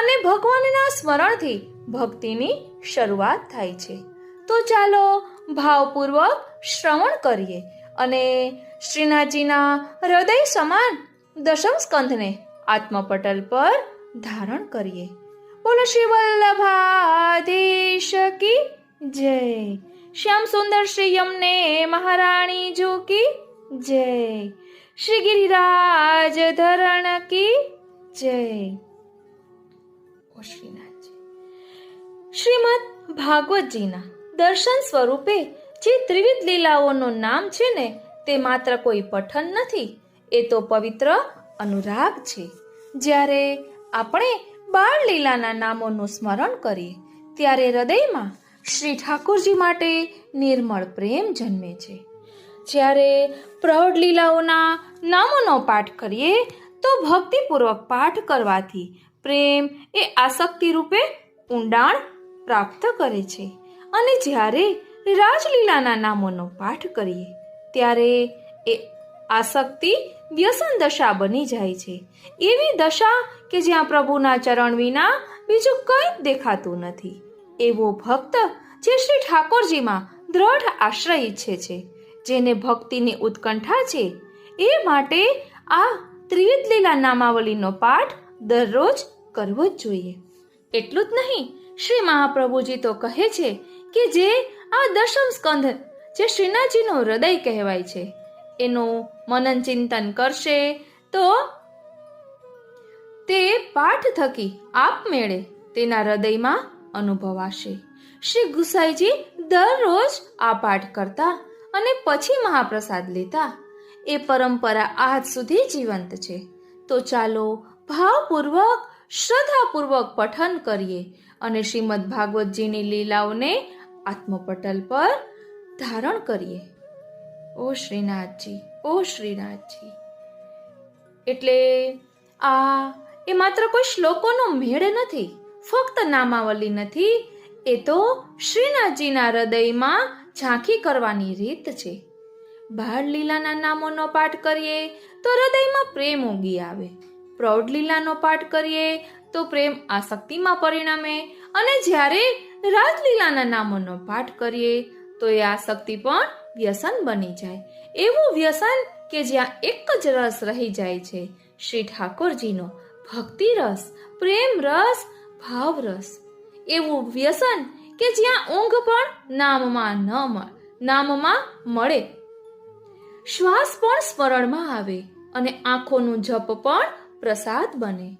અને ભગવાનના સ્મરણથી ભક્તિની શરૂઆત થાય છે. તો ચાલો ભાવપૂર્વક શ્રવણ કરીએ અને શ્રીનાથજીના હૃદય સમાન દશમ સ્કંધને આત્મપટલ પર ધારણ કરીએ. બોલો શ્રી વલ્લભાધીશ કી જય. શ્યામ સુંદર શ્રી યમને મહારાણી જો કી જય. શ્રી ગિરિરાજ ધરણ કી જય. ઓ શ્રીનાથજી. શ્રીમદ ભાગવતજીના દર્શન સ્વરૂપે જે ત્રિવિધ લીલાઓનું નામ છે ને, તે માત્ર કોઈ પઠન નથી, એ તો પવિત્ર અનુરાગ છે. જ્યારે આપણે બાળ લીલાના નામોનું સ્મરણ કરીએ, ત્યારે હૃદયમાં શ્રી ઠાકોરજી માટે નિર્મળ પ્રેમ જન્મે છે. જ્યારે પ્રૌઢ લીલાઓના નામોનો પાઠ કરીએ, તો ભક્તિપૂર્વક પાઠ કરવાથી પ્રેમ એ આસક્તિ રૂપે ઊંડાણ પ્રાપ્ત કરે છે. અને જ્યારે રાજલીલાના નામોનો પાઠ કરીએ, ત્યારે એ આસક્તિ વ્યસન દશા બની જાય છે. એવી દશા કે જ્યાં પ્રભુના ચરણ વિના બીજું કંઈ દેખાતું નથી. એવો ભક્ત જે શ્રી ઠાકોરજીમાં દ્રઢ આશ્રય ઈચ્છે છે, જેને ભક્તિની ઉત્કંઠા છે, એ માટે આ ત્રિવિધ લીલા નામાવલીનો પાઠ દરરોજ કરવો જ જોઈએ. એટલું જ નહીં, શ્રી મહાપ્રભુજી તો કહે છે કે જે આ દશમ સ્કંધ જે શ્રીનાથજીનો હૃદય કહેવાય છે, એનું મનન ચિંતન કરશે તો તે પાઠ થકી આપમેળે તેના હૃદયમાં અનુભવાશે. શ્રી ગુસાઈજી દરરોજ આ પાઠ કરતા અને પછી મહાપ્રસાદ લેતા. એ પરંપરા આજ સુધી જીવંત છે. તો ચાલો ભાવપૂર્વક, શ્રદ્ધાપૂર્વક પઠન કરીએ અને શ્રીમદ ભાગવતજીની લીલાઓને આત્મપટલ પર ધારણ કરીએ. ઓ શ્રીનાથજી ઓ શ્રીનાથજી. એટલે આ એ માત્ર કોઈ શ્લોકોનો મેળ નથી, ફક્ત નામાવલી નથી, એ તો શ્રીનાથજીના હૃદયમાં ઝાંખી કરવાની રીત છે. બાળ લીલાના નામોનો પાઠ કરીએ તો હૃદયમાં પ્રેમ ઉગી આવે. પ્રૌઢ લીલાનો પાઠ કરીએ તો પ્રેમ આસક્તિમાં પરિણમે. અને જ્યારે રાજલીલાના નામોનો પાઠ કરીએ તો એ આસક્તિ પણ વ્યસન બની જાય. એવું વ્યસન કે જ્યાં એક જ રસ રહી જાય છે. શ્રી ઠાકોરજીનો ભક્તિ રસ, પ્રેમ રસ, ભાવ રસ. એવું વ્યસન કે જ્યાં ઊંઘ પણ નામમાં ન મળે નામમાં મળે. શ્વાસ પણ સ્મરણમાં આવે અને આંખોનું જપ પણ પ્રસાદ બને.